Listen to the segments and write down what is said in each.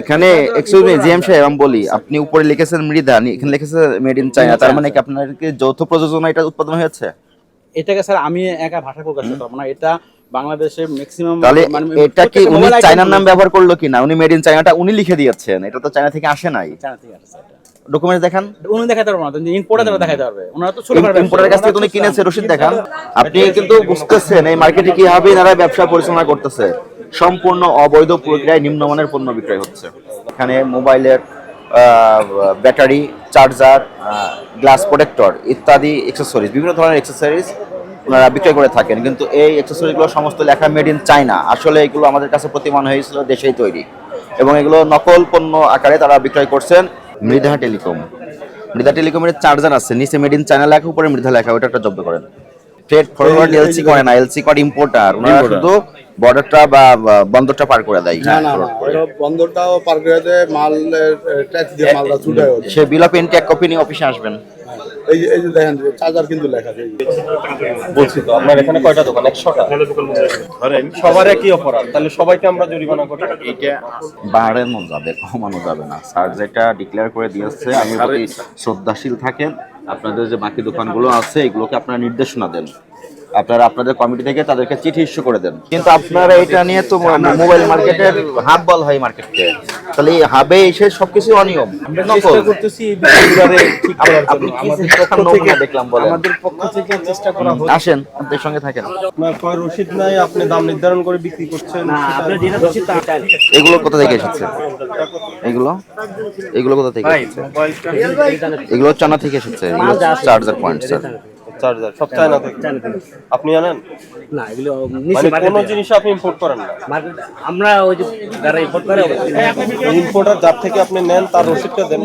এখানে excuse me GM সাহেব আমি বলি আপনি উপরে লিখেছেন মৃদা এখানে লিখেছেন মেড ইন চায়না তার মানে কি আপনার কি যৌথ প্রযোজনা এটা উৎপাদন হয়েছে? এটাকে স্যার আমি একা ভাষা প্রকাশ করতে পারব না এটা বাংলাদেশে ম্যাক্সিমাম তাহলে এটা কি উনি চায়নার নাম ব্যবহার করল কিনা? উনি মেড ইন চায়নাটা উনি লিখে দিয়েছেন এটা তো চায়না থেকে আসে নাই। চায়না থেকে এটা। ডকুমেন্ট দেখান। উনি দেখাতে পারব না ইম্পোর্টার তারা দেখাতে পারবে। ওনারা তো ছোট ইম্পোর্টারের কাছ থেকে উনি কিনেছে রসিদ দেখান। আপনি কিন্তু বুঝতেছেন এই মার্কেটে কীভাবে এনারা ব্যবসা পরিচালনা করতেছে। সম্পূর্ণ অবৈধ প্রক্রিয়ায় নিম্নমানের পণ্য বিক্রয় হচ্ছে। এখানে মোবাইলের ব্যাটারি চার্জার গ্লাস প্রোটেক্টর ইত্যাদি এক্সেসরিজ বিভিন্ন ধরনের এক্সেসরিজ ওনারা বিক্রয় করে থাকেন। কিন্তু এই অ্যাক্সেসরিজগুলো সমস্ত লেখা মেড ইন চায়না আসলে এগুলো আমাদের কাছে প্রতিমান হয়েছিল দেশেই তৈরি। এবং এগুলো নকল পণ্য আকারে তারা বিক্রয় করছেন মৃধা টেলিকম। মৃধা টেলিকমের চার্জার আছে নিচে মেড ইন চায়না লেখা উপরে মৃধা লেখা ওটা একটা জব্দ করেন। ট্রেড ফরওয়ার্ড এলসি করে না এলসি করে ইম্পোর্টার ওনারা শুধু বর্ডারটা বা বন্দরটা পার করে দেয়। না না না বন্দরটাও পার করে দেয় মালের ট্যাক্স দিয়ে মালটা ছুটে ওঠে সে বিল অফ এন্ট্রি এক কপি নিয়ে অফিসে আসবেন। এই যে এই যে দেখেন চার্জার কিন্তু লেখা আছে বলছি তো আপনার এখানে কয়টা দোকান? একশোটা? ধরেন সবার একই অপরাধ তাহলে সবাইকে আমরা জরিমানা করি এইটা বাড়ানো যাবে কমানো যাবে না। স্যার যেটা ডিক্লেয়ার করে দিয়েছে আমি শ্রদ্ধাশীল থাকেন আপনাদের যে বাকি দোকানগুলো আছে এগুলোকে আপনারা নির্দেশনা দেন। আপনারা আপনাদের কমিটি থেকে তাদেরকে চিঠি ইস্যু করে দেন। কিন্তু আপনারা এটা নিয়ে তো মোবাইল মার্কেটের হাব বল হয় মার্কেটকে তাহলে এই হাবে এসে সবকিছু অনিয়ম। দেখলাম বলেন। আমাদের পক্ষ থেকে চেষ্টা করা আসেন আপনাদের সঙ্গে থাকেন। আপনার রসিদ নাই আপনি দাম নির্ধারণ করে বিক্রি করছেন এগুলো কোথা থেকে এসেছে? এগুলো? এগুলো কোথা থেকে এসেছে? এগুলো চানা থেকে এসেছে চার্জার পয়েন্ট স্যার চার্জার সব চায়না থেকে। আপনি জানেন না এগুলো মানে কোনো জিনিস আপনি ইম্পোর্ট করেন না? আমরা ওই যে যারা ইম্পোর্ট করে ইম্পোর্টার যার থেকে আপনি নেন তার রসিদটা দেন?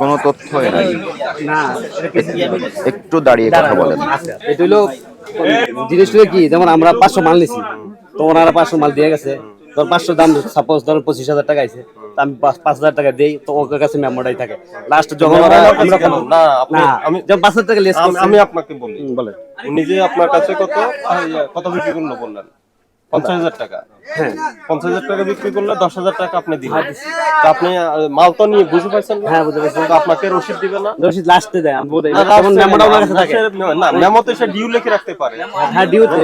কোনো তথ্য নাই। না একটু দাঁড়িয়ে কথা বলেন। এটা হলো জিনিসটা কি যেমন আমরা পাঁচশো মাল নিছি তো ওনারা পাঁচশো মাল দিয়ে গেছে। ধর পাঁচশো দাম সাপোজ ধর পঁচিশ হাজার টাকা আছে আমি পাঁচ হাজার টাকা দিই তো ওর কাছে মেমোটাই থাকে। লাস্ট যখন আমি যখন পাঁচ হাজার টাকা আমি- আপনাকে বলি। বলে নিজে আপনার কাছে কত কত বিক্রি করল বললেন? পঞ্চাশ হাজার টাকা। হ্যাঁ। পঞ্চাশ হাজার টাকা বিক্রি করলে দশ হাজার টাকা আপনি দিবেন। আপনি আহ, মাল তো নিয়ে বুঝে পাইছেন হ্যাঁ, বুঝে পাইছি। আপনাকে রসিদ দিবে না? রসিদ লাস্টে দেয় আমি বলি, না, যখন last এ মেমোটা ওনার কাছে থাকে। লাস্টের- না মেমোতে সে ডিউ লিখে রাখতে পারে। হ্যাঁ ডিউ তো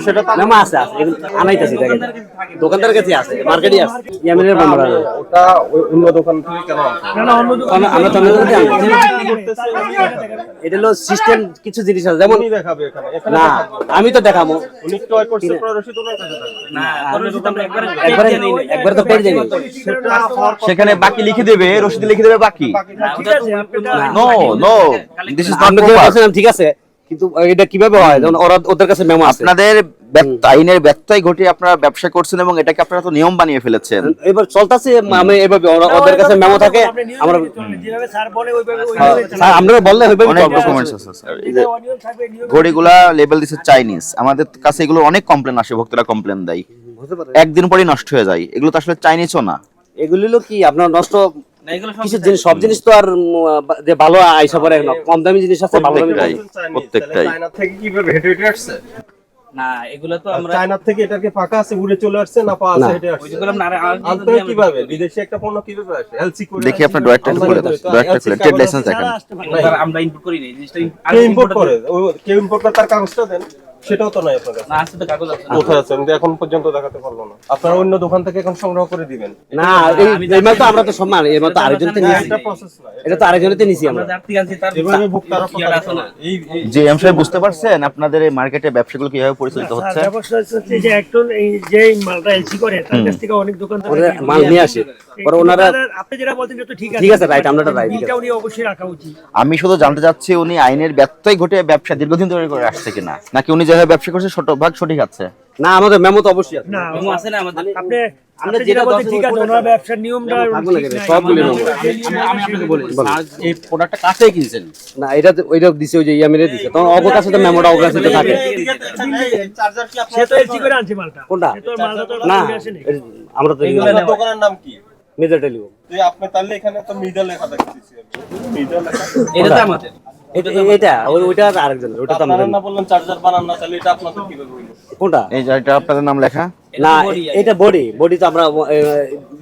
সেটা তো মেমো আছে আছে। এগুলো দেখেন। দোকানদার কাছে আছে মার্কেটে আছে। ইয়ামিনের মেমোটা ওটা অন্য দোকান থেকে কেন আনতে হবে? আমরা- আমরা তো অন্য দোকানে এটা হলো সিস্টেম কিছু জিনিস আছে যেমন দেখাবে এখানে। এখানে না আমি তো দেখাবো। উনি ক্রয় করছে রসিদ ওনার। একবারে একবারে তো পেয়ে সেখানে বাকি লিখে দেবে রশিদ লিখে দেবে বাকি। No no this is not ঠিক আছে। কিন্তু এটা কীভাবে হয়? যেমন ওরা ওদের কাছে মেমো আছে। আপনাদের আইনের ব্যত্যয় ঘটিয়ে আপনারা ব্যবসা করছেন এবং এটাকে আপনারা তো নিয়ম বানিয়ে ফেলেছেন। এবার চলতেছে আমি এভাবে ওদের কাছে মেমো থাকে আমরা হ্যাঁ, স্যার আমরা বললে হবে অনেক ডকুমেন্টস আছে স্যার। এই যে ঘড়িগুলা লেবেল দিছে চাইনিজ আমাদের কাছে এগুলো অনেক কমপ্লেন আসে ভক্তরা কমপ্লেন দেয়। একদিন পরেই নষ্ট হয়ে যায়। এগুলো তো আসলে চাইনিজও না। এগুলি কি আপনার নষ্ট কিছু জিনিস সব জিনিস তো আর যে ভালো আইসা পরে কম দামি জিনিস আছে ভালো দামি প্রত্যেকটাই প্রত্যেকটাই। চায়না থেকে কীভাবে হেঁটে হেঁটে আসছে? না এগুলো তো আমরা চায়না থেকে এটাকে ফাঁকা আছে? উড়ে চলে আসছে না পা আছে হেঁটে আসছে? ওইগুলো আমরা আনতে কীভাবে? বিদেশে একটা পণ্য কীভাবে আসে? এলসি করে দেখি আপনার ডয়ারটা খুলে দেন। ডয়ারটা খুলে ট্রেড লাইসেন্স দেখেন আমরা ইনপুট করি নাই। জিনিসটা কেউ ইম্পোর্ট করে? কেউ ইম্পোর্ট করে তার কাগজটা দেন? সেটাও তো নাই আপনার কাছে? না আছে তো কাগজ আছে। কোথায় আছে? আমি তো এখন পর্যন্ত দেখাতে পারব না। আপনারা অন্য দোকান থেকে এখন সংগ্রহ করে দিবেন। না এই এই মাল তো আমরা তো সম্মান এই মাল তো আরেকজনতে নিয়েছি একটা প্রসেস না এটা তো নিয়েছি আমরা। আমরা যার থেকে আনছি তার এভাবে ভোক্তারা আছে না এই যে এম সাহেব বুঝতে পারছেন আপনাদের এই মার্কেটে ব্যবসাগুলো কীভাবে পরিচালিত হচ্ছে? ব্যবস্থা হচ্ছে যে একজন এই যে মালটা এলসি করে তার কাছ থেকে অনেক দোকান মাল নিয়ে আসে। পরে ওনারা আপনি যেটা বলছেন যে তো ঠিক আছে ঠিক আছে রাইট আমরা রাইট উনি অবশ্যই রাখা উচিত। আমি শুধু জানতে চাচ্ছি উনি আইনের ব্যত্যয় ঘটে ব্যবসা দীর্ঘদিন ধরে করে আসছে কিনা? নাকি উনি যেভাবে ব্যবসা করছে শতভাগ সঠিক আছে। না আমাদের মেমো তো অবশ্যই আছে। না মেমো আছে না আমাদের আপনি আমরা যেটা দশ ঠিক আছে ওনার ব্যবসার নিয়মটা ঠিক। সবগুলি আমি আমি আপনাকে বলি স্যার, এই প্রোডাক্টটা কাছে কিনছেন? না এটা তো- ওইটা দিছে ওই যে ইয়ামিনে দিছে। তখন অবর কাছে তো মেমোটা ওর কাছে তো থাকে। চার্জার কি সে তো এলসি করে আনছে মালটা। কোনটা? সে তো মালটা তো না আমরা তো দোকানের নাম কি? মেজর টেলিও যে আপনি তাহলে এখানে তো মিডল লেখা দেখতেছি আমি। মিডল লেখা এটা তো আমাদের। এটা এটা ওইটা আরেকজন ওইটা তো আমরা না বললেন চার্জার বানান না তাহলে এটা আপনাদের কীভাবে হইল কোনটা? এই যে এটা আপনাদের নাম লেখা? না এটা বডি বডি তো আমরা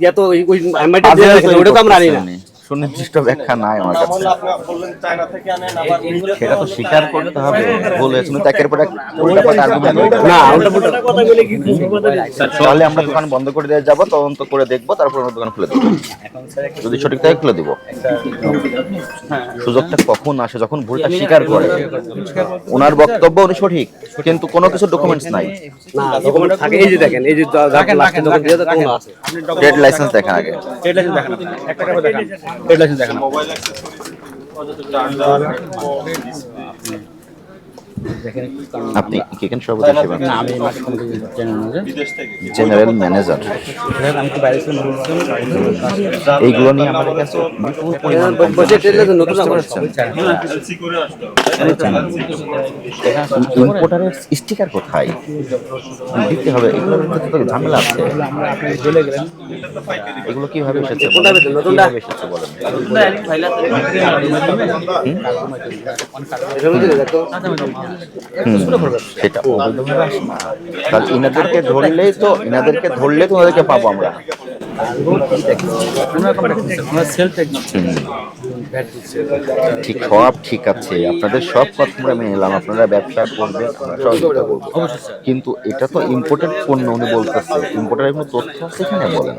ইয়া তো ওই- ওই আইমাইটা দিয়ে রাখছি, ওটা তো আমরা আনি না। সুনির্দিষ্ট ব্যাখ্যা নাই আমার কাছে। হলে আপনি বললেন চায়না থেকে আনেন আবার মিডিয়া সেটা তো স্বীকার করতে হবে বলে শুনে তো একের পর এক উল্টাপাল্টা argument না কথা বলে কি তাহলে আমরা দোকান বন্ধ করে দিয়ে যাব তদন্ত করে দেখব তারপর আমরা দোকান খুলে দেবো। যদি সঠিক থাকে খুলে দিব। সুযোগটা কখন আসে যখন ভুলটা স্বীকার করে। ওনার বক্তব্য উনি সঠিক কিন্তু কোনো কিছু ডকুমেন্টস নাই। না ডকুমেন্ট থাকে এই যে দেখেন এই যে ট্রেড লাইসেন্স দেখেন আগে। ট্রেড লাইসেন্স দেখেন। একটা করে দেখান। মোবাইল অ্যাক্সেসরিজ চার্জার আপনি কি কেন সর্বদা সেবা না আমি জেনারেল ম্যানেজার এইগুলো নিয়ে আমাদের কাছে বিপুল পরিমাণ ইম্পোর্টারের স্টিকার কোথায়? দিতে হবে এগুলোর ক্ষেত্রে তো ঝামেলা আছে। আমরা আপনি চলে গেলেন এগুলো কীভাবে এসেছে? কীভাবে বলেন? হুম, সেটা ইনাদেরকে ধরলেই তো ইনাদেরকে ধরলে তো ওদেরকে পাবো আমরা। ঠিক সব ঠিক আছে। আপনাদের সব কথা আমরা মেনে নিলাম। আপনারা ব্যবসা করবেন আমরা কিন্তু এটা তো ইম্পোর্টেড পণ্য উনি বলতেছে। ইম্পোর্টারের কোনো তথ্য আছে এখানে বলেন?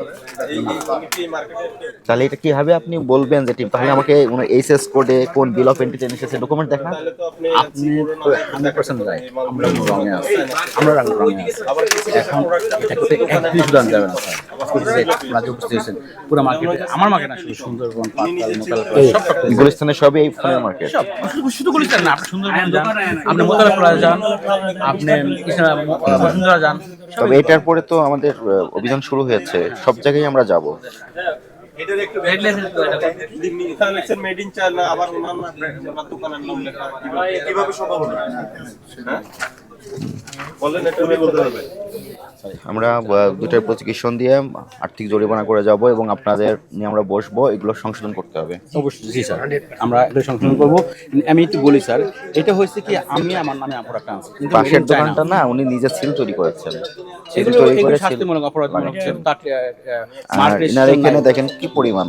তাহলে এটা কীভাবে আপনি বলবেন যে তাহলে আমাকে এইচএস কোডে কোন বিল অফ এন্ট্রিতে এসেছে ডকুমেন্ট দেখা আপনি হান্ড্রেড পার্সেন্ট রাইট আমরা রঙে আছি। আমরা রঙে আছি। এখন এটাকে এক শুধু আনতে যাবে না স্যার হয়েছেন। পুরো মার্কেটে আমার মার্কেট শুধু সুন্দরবন গুলিস্তানে সবই এই ফোনের মার্কেট শুধু গুলিস্তান না আপনি সুন্দরবন যান আপনি মোতালা প্লাজা যান আপনি বসুন্ধরা যান তবে এটার পরে তো আমাদের অভিযান শুরু হয়েছে। সব জায়গায় আমরা যাব। মেড ইন চায়না আবার ওনার না ওনার দোকানের নাম লেখা কিভাবে- সম্ভব হবে? হ্যাঁ? বলেন এটা বলতে হবে। আমরা দুটার প্রসিকিউশন দিয়ে আর্থিক জরিমানা করে যাব এবং আপনাদের নিয়ে আমরা বসবো এগুলো সংশোধন করতে হবে। অবশ্যই জি স্যার। আমরা এটা সংশোধন করব। আমি একটু বলি স্যার এটা হয়েছে কি আমি আমার নামে আনছি। পাশের। দোকানটা না উনি নিজে সিল তৈরি করেছেন। মনে এখানে দেখেন কি পরিমাণ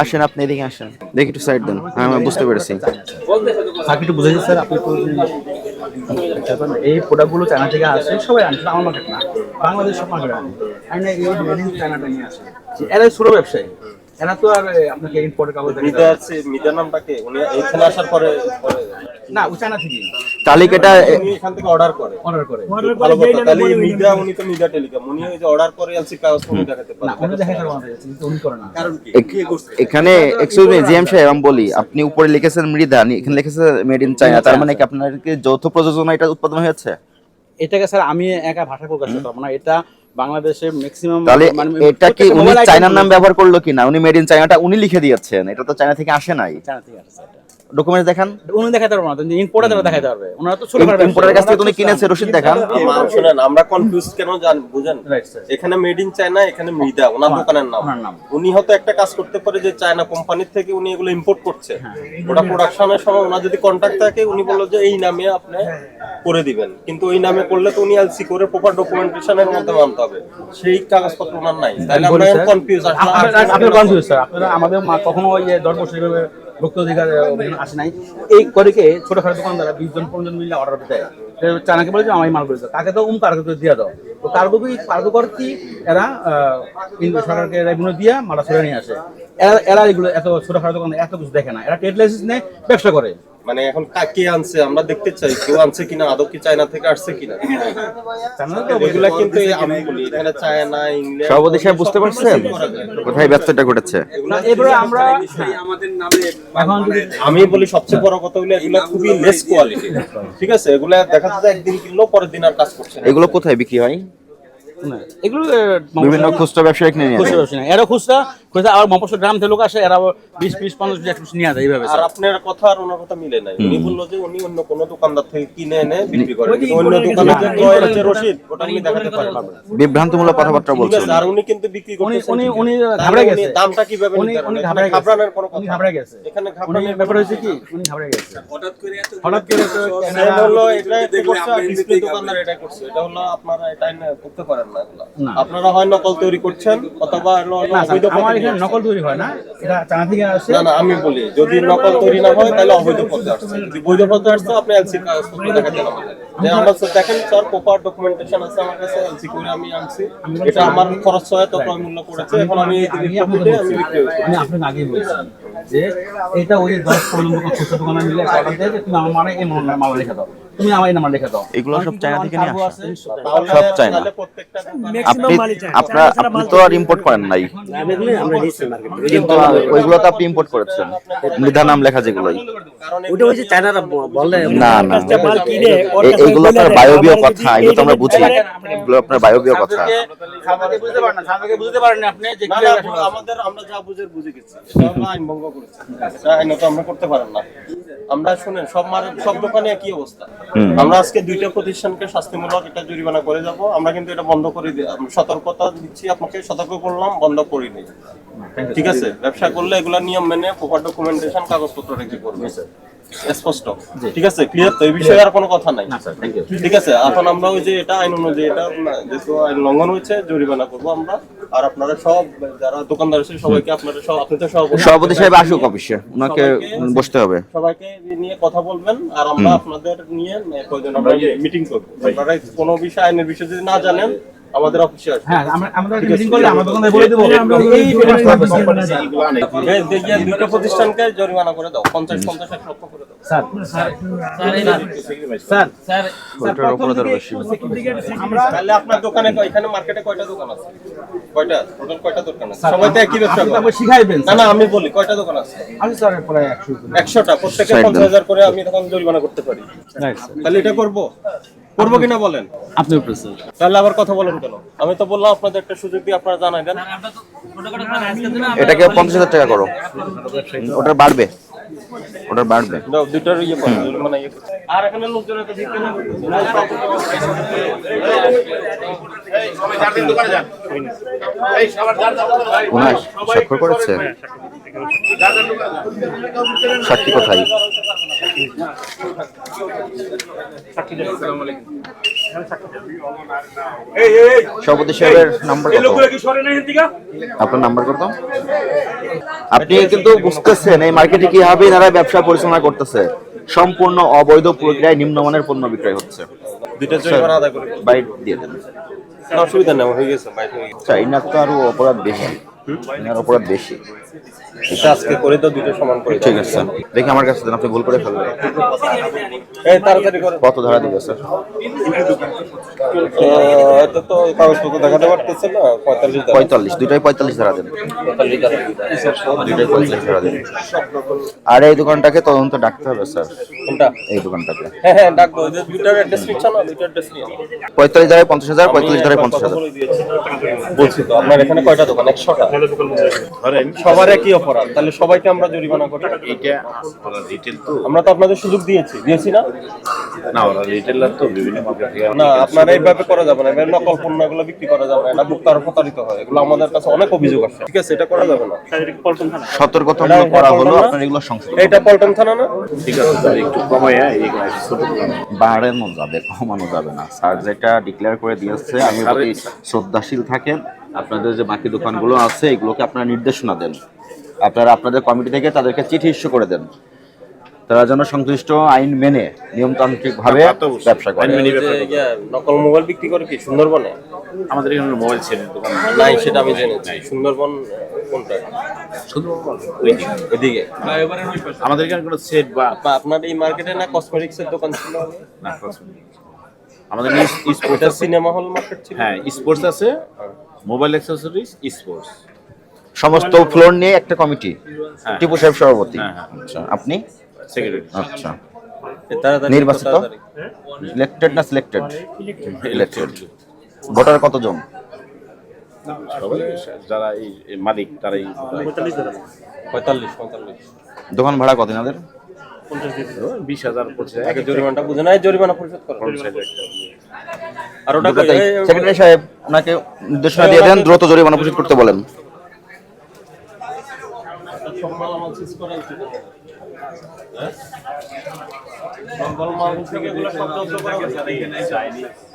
আসেন আপনি এদিকে আসেন। দেখি একটু সাইড দেন। হ্যাঁ আমি বুঝতে পেরেছি। বুঝেছি স্যার আপনি এই প্রোডাক্টগুলো চায়না থেকে আসে সবাই আনছে আমার মার্কেট না। বাংলাদেশ সব মার্কেট আনে। আমি না এই মেড ইন চায়নাটা নিয়ে আসে। এরা ছোট ব্যবসায়ী। এরা তো আর আপনাকে ইম্পোর্টের কাগজ মিদা আছে মিদা নামটাকে উনি এখানে আসার পরে পরে- না ও চায়না থেকে এখান থেকে অর্ডার করে। অর্ডার করে। অর্ডার তাহলে মিদা উনি তো মিদা টেলিকম। উনি ওই যে অর্ডার করে এলসি কাগজ উনি দেখাতে না উনি দেখা করে কিন্তু উনি করে না। কারণ এখ- এখানে এক্সকিউজ মি জিএম সাহেব আমি বলি আপনি উপরে লিখেছেন মৃদা এখানে লিখেছেন মেড ইন চায়না তার মানে কি আপনাদেরকে যৌথ প্রযোজনা এটা উৎপাদন হয়েছে? এটাকে স্যার আমি একা ভাষা প্রকাশ করতে পারব না। এটা বাংলাদেশে ম্যাক্সিমাম তাহলে এটা কি উনি চায়নার নাম ব্যবহার করল কিনা? উনি মেড ইন চায়নাটা উনি লিখে দিয়েছেন। এটা তো চায়না থেকে আসে নাই। চায়না থেকে আসছে এটা। ডকুমেন্ট দেখান। উনি দেখাতে পারব না ইম্পোর্টার দেখাতে পারবে। ওনারা তো ছোট ইম্পোর্টারের কাছ থেকে তো উনি কিনেছে রসিদ দেখান। শুনেন আমরা কনফিউজ কেন জান বুঝেন? এখানে মেড ইন চায়না এখানে মৃদা ওনার দোকানের নাম। উনি হয়তো একটা কাজ করতে পারে যে চায়না কোম্পানির থেকে উনি এগুলো ইম্পোর্ট করছে। ওটা প্রোডাকশনের সময় ওনার যদি কন্ট্যাক্ট থাকে উনি বলল যে এই নামে আপনি করে দিবেন। কিন্তু ওই নামে করলে তো উনি এলসি করে প্রপার ডকুমেন্টেশনের মধ্যে মানতে হবে। সেই কাগজপত্র ওনার নাই। তাহলে আমরা কনফিউজ আপনারা কনফিউজ স্যার আপনারা আমাদের কখনো ওই যে দশ বছর এইভাবে ভক্ত অধিকার আসে নাই। এই করে কে ছোটখাটো দোকানদারা বিশ জন, পনেরো জন মিলে অর্ডার দেয় চানাকে বলেছে, আমায় আমি মাল করেছে তাকে তো উম কার্গো দিয়ে দাও। তো কার্গো কার্গো কর কি, এরা সরকারকে রেভিনিউ দিয়ে মালা ছেড়ে নিয়ে আসে। এরা এরা এগুলো এত ছোটখাটো দোকান এত কিছু দেখে না। এরা ট্রেড লাইসেন্স নেয় ব্যবসা করে। মানে এখন কা- কে আনছে? আমরা দেখতে চাই। কেউ আনছে কিনা? আদৌ কি চায়না থেকে আসছে কিনা? এগুলা কিন্তু আমি বলি এখানে চায়না ইংল্যান্ড সভাপতি সাহেব বুঝতে পারছেন? কোথায় ব্যবসাটা ঘটেছে? এবারে আমরা এখন যদি আমি বলি সবচেয়ে বড় কথা হলো এগুলা খুবই লেস কোয়ালিটি ঠিক আছে? এগুলা দেখা যাচ্ছে একদিন কিনলো পরের দিন আর কাজ করছে না। এগুলো কোথায় বিক্রি হয়? এগুলো বিভিন্ন খুচরা ব্যবসায়িক নিয়ে নিয়ে। খুচরা আসে। ব্যবসা না। এরা খুচরা কইছে আবার মফস্বল গ্রাম থেকে লোক আসে এরা বিশ বিশ পঞ্চাশ বিশ একশো নিয়ে যায়। এইভাবে আর আপনার কথা আর ওনার কথা মিলে নাই। উনি বলল যে উনি অন্য কোনো দোকানদার থেকে কিনে এনে বিক্রি করেন কিন্তু অন্য দোকানে যে রসিদ ওটা উনি দেখাতে পারেন বিভ্রান্তমূলক কথাবার্তা বলছেন। আর উনি কিন্তু বিক্রি উনি উনি উনি ঘাবড়ে গেছে। দামটা কীভাবে উনি উনি? ঘাবড়ে ঘাবড়ানোর কোনো কথা? ঘাবড়ে গেছে। এখানে ঘাবড়ানোর ব্যাপার হয়েছে কি? উনি ঘাবড়ে গেছে। হঠাৎ করে তো সে ক্যামেরা- হলো এটা করছে দোকানদার এটা করছে এটা হলো আপনারা এটা করতে পারেন না এগুলা। আপনারা হয় নকল তৈরি করছেন অথবা হলো অবৈধ এখানে নকল তৈরি হয় না? এটা চায়না থেকে আসে। না না আমি বলি যদি নকল তৈরি না হয় তাহলে অবৈধ পথে আসছে যদি বৈধ পথে আসছে আপনি এলসি কাগজপত্র দেখাতে যে আমরা দেখেন স্যার প্রপার ডকুমেন্টেশন আছে আমার কাছে এলসি করে আমি আনছি। এটা আমার খরচ হয় তো ক্রয় মূল্য পড়েছে। এখন আমি এই আমি দিকে আপনাকে আগেই বলছি যে এটা ওই দশ পনেরো খুচরা দোকানে মিলে তুমি আমার মানে এই মাল রেখে দাও। তুমি আমার নাম্বার রেখে দাও। এগুলো সব চায়না থেকে নিয়ে আসা। সব চায় না। তাহলে প্রত্যেকটা দোকানে আপনি আপনার আপনি তো আর ইম্পোর্ট করেন নাই। কিন্তু ওইগুলো তো আপনি ইম্পোর্ট করেছেন। মৃধা নাম লেখা যেগুলোই। ওটা হচ্ছে চায়নারা বলে। না না কাজটা মাল কিনে ওর এ- কাছে এগুলো বলে আপনার বায়বীয় কথা এগুলো তো আমরা বুঝি। এগুলো আপনার বায়বীয় কথা। বুঝতে পারেন না বুঝতে পারেন না আপনি যে কি। আমাদের আমরা যা বুঝে বুঝে গেছি। আইন ভঙ্গ করেছে। তো আমরা করতে পারেন না। আমরা শুনেন সব সব দোকানে একই অবস্থা। আমরা আজকে দুইটা প্রতিষ্ঠানকে শাস্তিমূলক এটা জরিমানা করে যাব। আমরা কিন্তু এটা বন্ধ করে সতর্কতা দিচ্ছি আপনাকে সতর্ক করলাম বন্ধ করি নি ঠিক আছে? ব্যবসা করলে এগুলা নিয়ম মেনে প্রপার ডকুমেন্টেশন কাগজপত্র রেখে করবে। স্পষ্ট। ঠিক আছে? ক্লিয়ার তো এই বিষয়ে আর কোনো কথা নাই। ঠিক আছে? এখন আমরা ওই যে এটা আইন অনুযায়ী এটা যেহেতু আইন লঙ্ঘন হয়েছে জরিমানা করব আমরা। আর আপনারা সব যারা দোকানদার আছে সবাইকে আপনারা সব আপনি তো সভাপতি। সভাপতি সাহেব আসুক অফিসে ওনাকে বসতে হবে। সবাইকে নিয়ে কথা বলবেন আর আমরা আপনাদের নিয়ে প্রয়োজন আমরা মিটিং করব। আপনারা কোনো বিষয় আইনের বিষয় যদি না জানেন আমাদের অফিসে হ্যাঁ আমরা আমরা মিটিং করলে আমরা দোকানদার বলে দেবো। এই পেমেন্ট করবে এই দেখিয়ে দুটো প্রতিষ্ঠানকে জরিমানা করে দাও পঞ্চাশ এক লক্ষ করে দাও। স্যার। Sir sir. ওটার উপরে তো বেশি আমরা তাহলে আপনার দোকানে এখানে মার্কেটে কয়টা দোকান আছে? কয়টা? টোটাল কয়টা দোকান আছে? সবাই তো একই ব্যবসা করে তারপর শিখাইবেন না না আমি বলি কয়টা দোকান আছে? আমি স্যার প্রায় একশো একশোটা প্রত্যেকে Side পঞ্চাশ হাজার করে আমি তখন জরিমানা করতে পারি। তাহলে এটা করব? করব কিনা বলেন? আপনি তাহলে আবার কথা বলেন কেন? আমি তো বললাম আপনাদের একটা সুযোগ দিয়ে আপনারা জানাই দেন। এটাকে পঞ্চাশ হাজার টাকা করো। ওটা বাড়বে। ওটা বাড়বে। দাও, দুইটার ইয়ে জরিমানা ইয়ে। আর এখানে ভিড়? স্বাক্ষর করেছে। সাক্ষী কোথায়? সভাপতি সাহেবের নাম্বার আপনার নাম্বার কত? আপনি কিন্তু বুঝতেছেন এই মার্কেটে কীভাবে এনারা ব্যবসা পরিচালনা করতেছে। সম্পূর্ণ অবৈধ প্রক্রিয়ায় নিম্নমানের পণ্য বিক্রয় হচ্ছে। বাইট দিয়ে দেন। অসুবিধা নেই হয়ে গেছে বাইরে হয়ে গেছে। চাইনার তো আরও অপরাধ বেশি। অপরাধ বেশি। এটা আজকে করে দাও দুটো সমান করে ঠিক আছে স্যার। দেখি আমার কাছে দেন আপনি ভুল করে ফেলবেন। এই তাড়াতাড়ি করে। কত ধারা দিবে স্যার? এটা তো কাগজপত্র দেখাতে পারতেছে না পঁয়তাল্লিশ। পঁয়তাল্লিশ দুইটাই পঁয়তাল্লিশ ধারা দেন। দুইটাই পঁয়তাল্লিশ ধারা দেন। আর এই দোকানটাকে তদন্ত ডাকতে হবে স্যার। কোনটা? এই দোকানটাকে। হ্যাঁ হ্যাঁ ডাকবো ওই যে দুইটার অ্যাড্রেস নিচ্ছ না দুইটার অ্যাড্রেস নিয়ে পঁয়তাল্লিশ ধারায় পঞ্চাশ হাজার পঁয়তাল্লিশ ধারায় পঞ্চাশ হাজার। বলছি তো আপনার এখানে কয়টা দোকান? একশোটা? সবার একই অপরাধ তাহলে সবাইকে আমরা জরিমানা করি এটা ওরা রিটেল তো। আমরা তো আপনাদের সুযোগ দিয়েছি দিয়েছি না? না ওরা রিটেলার তো বিভিন্ন মার্কেট থেকে না আপনারা এইভাবে করা যাবে না এভাবে নকল পণ্য এগুলো বিক্রি করা যাবে না এটা বুক তারা প্রতারিত হয় এগুলো আমাদের কাছে অনেক অভিযোগ আসে ঠিক আছে এটা করা যাবে না। সতর্কতামূলক করা হলো আপনার এগুলো সংশোধন এটা পল্টন থানা না? ঠিক আছে স্যার একটু কমাই হ্যাঁ এই বাড়ানো যাবে কমানো যাবে না। স্যার যেটা ডিক্লেয়ার করে দিয়েছে আমি শ্রদ্ধাশীল থাকেন। আপনাদের যে বাকি দোকানগুলো আছে এগুলোকে আপনারা নির্দেশনা দেন। আপনারা আপনাদের কমিটি থেকে তাদেরকে চিঠি ইস্যু করে দেন। তারা যেন সংশ্লিষ্ট আইন মেনে নিয়মতান্ত্রিক ভাবে তা তো অবশ্যই। ব্যবসা করে। আইন ওই যে নকল মোবাইল বিক্রি করে কি সুন্দরবনে? আমাদের এখানে মোবাইল দোকান। নাই সেটা আমি জেনেছি সুন্দরবন কোনটা? এদিকে আমাদের এখানে কোনো সেট বা বা আপনার এই মার্কেটে না কসমেটিক্স এর দোকান ছিল? না। আমাদের স্পোর্টস সিনেমা হল মার্কেট ছিল? হ্যাঁ স্পোর্টস আছে। মোবাইল অ্যাক্সেসরিজ স্পোর্টস সমস্ত ফ্লোর নিয়ে একটা কমিটি হ্যাঁ। টিপু সাহেব সভাপতি। হ্যাঁ, হ্যাঁ। আচ্ছা আপনি? সেক্রেটারি আচ্ছা। নির্বাচিত? ইলেক্টেড না সিলেক্টেড ইলেক্টেড ভোটার কতজন? যারা এই মালিক তারাই পঁয়তাল্লিশ পঁয়তাল্লিশ দোকান ভাড়া কত এনাদের বিশ হাজার পঁচিশ আগে জরিমানাটা বুঝে নাই জরিমানা পরিশোধ করো। আর ওটা সেক্রেটারি সাহেব ওনাকে নির্দেশনা দিয়ে দেন দ্রুত জরিমানা পরিশোধ করতে বলেন। সব মালামাল শেষ করা উচিত আমাদের। হ্যাঁ? মালামাল থেকে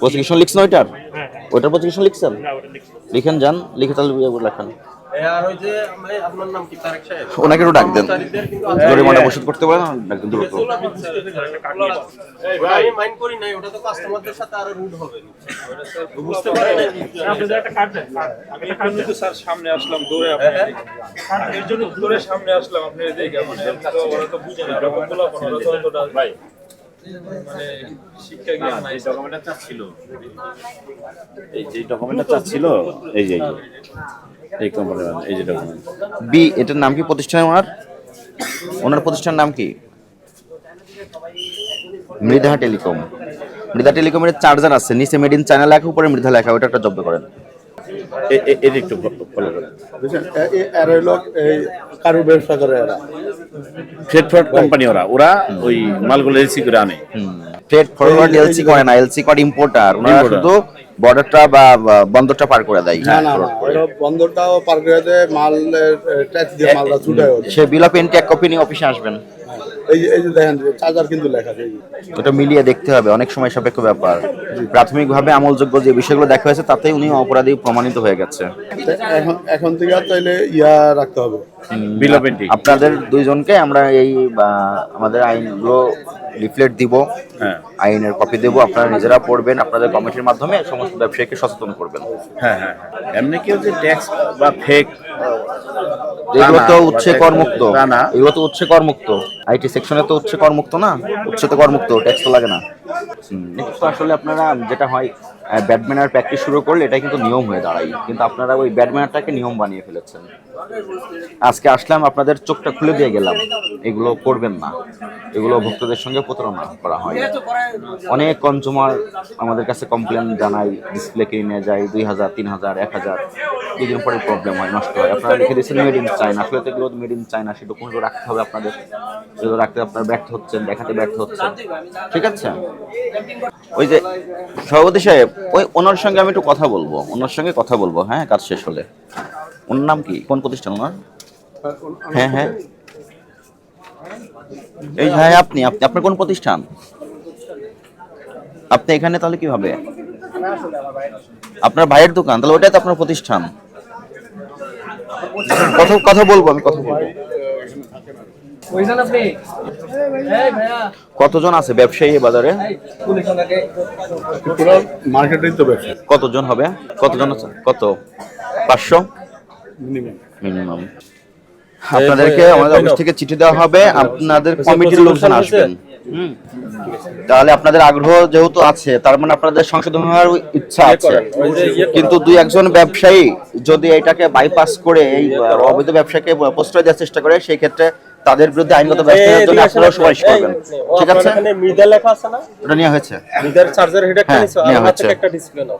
প্রসিকিউশন লিখছেন ওইটার? ওইটার প্রসিকিউশন লিখছেন? লিখেন যান লিখে তাহলে লেখান এই আর ওই যে আমি আপনার নাম কি তারেক সাহেব? ওনাকে একটু ডাক দেন। জরিমানা পরিশোধ করতে বলেন ডাক দেন দ্রুত। ওটা আমি মাইন্ড করি নাই ওটা তো কাস্টমারদের সাথে আরও রুড হবে। ওটা বুঝতে পারি না স্যার সামনে আসলাম দৌড়ে আপনি ভাই মানে শিক্ষা জ্ঞান নাই। এই ডকুমেন্টটা চাচ্ছিল। এই যে ডকুমেন্টটা চাচ্ছিল এই যে এই কোম্পানির এই যে ডকুমেন্ট বি এটার নাম কি প্রতিষ্ঠান ওনার? ওনার প্রতিষ্ঠানের নাম কি? মৃধা টেলিকম। মৃধা টেলিকমের চার্জার আছে নিচে মেড ইন চায়না লেখা উপরে মৃধা লেখা ওটা একটা জব্দ করেন। এর একটু ফলো করেন। এই কারু ব্যবসা করে এরা। ফ্রেড কোম্পানি ওরা। ওরা ওই মালগুলো এলসি করে আনে। ট্রেড ফরওয়ার্ড এলসি করে না এলসি কড ইম্পোর্টার ওনারা শুধু বর্ডারটা বা বন্দরটা পার করে দেয়। না না না বন্দরটাও পার করে দেয় মাল ট্যাক্স দিয়ে মালটা ছুটে সে বিল অফ এন্ট্রি এক কপি নিয়ে অফিসে আসবেন। এই যে এই যে দেখেন চার্জার কিন্তু লেখা আছে ওটা মিলিয়ে দেখতে হবে অনেক সময় সাপেক্ষ ব্যাপার। প্রাথমিকভাবে আমলযোগ্য যে বিষয়গুলো দেখা হয়েছে তাতেই উনি অপরাধী প্রমাণিত হয়ে গেছে। এখন এখন থেকে আর ইয়া রাখতে হবে। বিল অফ এন্ট্রি আপনাদের দুইজনকে আমরা এই বা, আমাদের আইনগুলো লিফলেট দিব। হ্যাঁ। আইনের কপি দেব আপনারা নিজেরা পড়বেন আপনাদের কমিটির মাধ্যমে সমস্ত ব্যবসায়ীকে সচেতন করবেন। হ্যাঁ হ্যাঁ এমনি কেউ যে ট্যাক্স বা ফেক এগুলো তো না, উচ্ছে করমুক্ত। তা না। এগুলো তো উচ্ছে করমুক্ত। আইটি সেকশনে তো উচ্ছে করমুক্ত না? উচ্ছে তো করমুক্ত ট্যাক্স তো লাগে না। তো আসলে আপনারা যেটা হয় ব্যাডম্যানার প্র্যাকটিস শুরু করলে এটা কিন্তু নিয়ম হয়ে দাঁড়ায়। কিন্তু আপনারা ওই ব্যাডম্যানারটাকে নিয়ম বানিয়ে ফেলেছেন। আজকে আসলাম, আপনাদের চোখটা খুলে দিয়ে গেলাম। এগুলো করবেন না। এগুলো ভক্তদের সঙ্গে প্রতারণা করা হয়। অনেক কনজুমার আমাদের কাছে কমপ্লেন জানাই ডিসপ্লে কিনে নিয়ে যায়, দুই হাজার, তিন হাজার, এক হাজার। দুদিন পরে প্রবলেম হয়, নষ্ট হয়। আপনারা লিখে দিচ্ছেন মেড ইন চায়না আসলে তো এগুলো মেড ইন চায়না সেই ডকুমেন্টগুলো রাখতে হবে আপনাদের। এগুলো রাখতে আপনার ব্যর্থ হচ্ছেন, দেখাতে ব্যর্থ হচ্ছেন। ঠিক আছে? ওই যে সভাপতি সাহেব, ওই ওনার সঙ্গে আমি একটু কথা বলব। ওনার সঙ্গে কথা বলব। হ্যাঁ কাজ শেষ হলে। ওনার নাম কি? কোন প্রতিষ্ঠান ওনার? হ্যাঁ হ্যাঁ। এই হ্যাঁ আপনি আপনি আপনার কোন প্রতিষ্ঠান? আপনি এখানে তাহলে কীভাবে? আপনার ভাইয়ের দোকান তাহলে ওটাই তো আপনার প্রতিষ্ঠান। কথা কথা বলব আমি কথা বলব। কতজন আছে ব্যবসায়ী বাজারে? মার্কেটেই তো ব্যবসা কতজন হবে? কতজন আছে? কত? পাঁচশো? মিনিমাম মিনিমাম আপনাদেরকে আমাদের অফিস থেকে চিঠি দেওয়া হবে আপনাদের কমিটির লোকজন আসবেন। তাহলে আপনাদের আগ্রহ যেহেতু আছে তার মানে আপনাদের সংশোধন হওয়ার ইচ্ছা আছে। কিন্তু দুই একজন ব্যবসায়ী যদি এটাকে বাইপাস করে এই অবৈধ ব্যবসাকে প্রশ্রয় দেওয়ার চেষ্টা করে সেই ক্ষেত্রে তাদের বিরুদ্ধে আইনগত ব্যবস্থা জন্য আপনারাও সুপারিশ করবেন। ঠিক আছে? এখানে মৃদা লেখা আছে না? ওটা নেওয়া হয়েছে। মৃদার চার্জার হেড একটা হ্যাঁ, নিছো আর নেওয়া হয়েছে। একটা ডিসপ্লে নাও।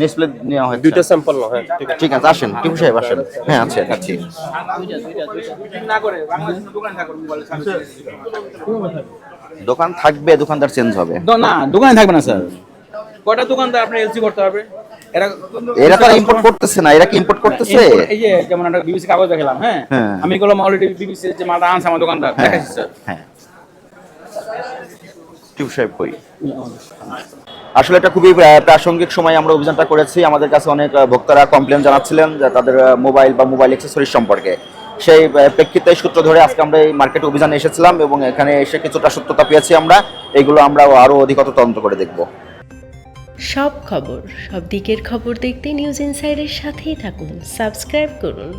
ডিসপ্লে নেওয়া হয়েছে। দুইটা স্যাম্পল নাও হ্যাঁ ঠিক আছে। আসেন। টিপু সাহেব আসেন। হ্যাঁ আছে আছি। দোকান থাকবে দোকানদার চেঞ্জ হবে। না দোকানে থাকবে না স্যার। কয়টা দোকানদার আপনার এলসি করতে হবে? এরা এরা তো ইম্পোর্ট করতেছে না এরা কি ইম্পোর্ট করতেছে? এই যে যেমন একটা বিবিসি কাগজ দেখালাম হ্যাঁ? হ্যাঁ। আমি এগুলো অলরেডি বিবিসি যে মালটা আনছে আমার দোকানদার হ্যাঁ দেখাচ্ছি স্যার। হ্যাঁ। টিপু সাহেব কই? আসলে এটা খুবই প্রাসঙ্গিক সময় আমরা অভিযানটা করেছি। আমাদের কাছে অনেক ভোক্তারা কমপ্লেন জানাচ্ছিলেন যে তাদের মোবাইল বা মোবাইল অ্যাক্সেসরিজ সম্পর্কে। সেই প্রেক্ষিতে সূত্র ধরে আজকে আমরা এই মার্কেটে অভিযানে এসেছিলাম এবং এখানে এসে কিছুটা সত্যতা পেয়েছি আমরা। এগুলো আমরা আরও অধিকত তদন্ত করে দেখব। সব খবর, সব দিকের খবর দেখতে নিউজ ইনসাইডের সাথেই থাকুন। সাবস্ক্রাইব করুন।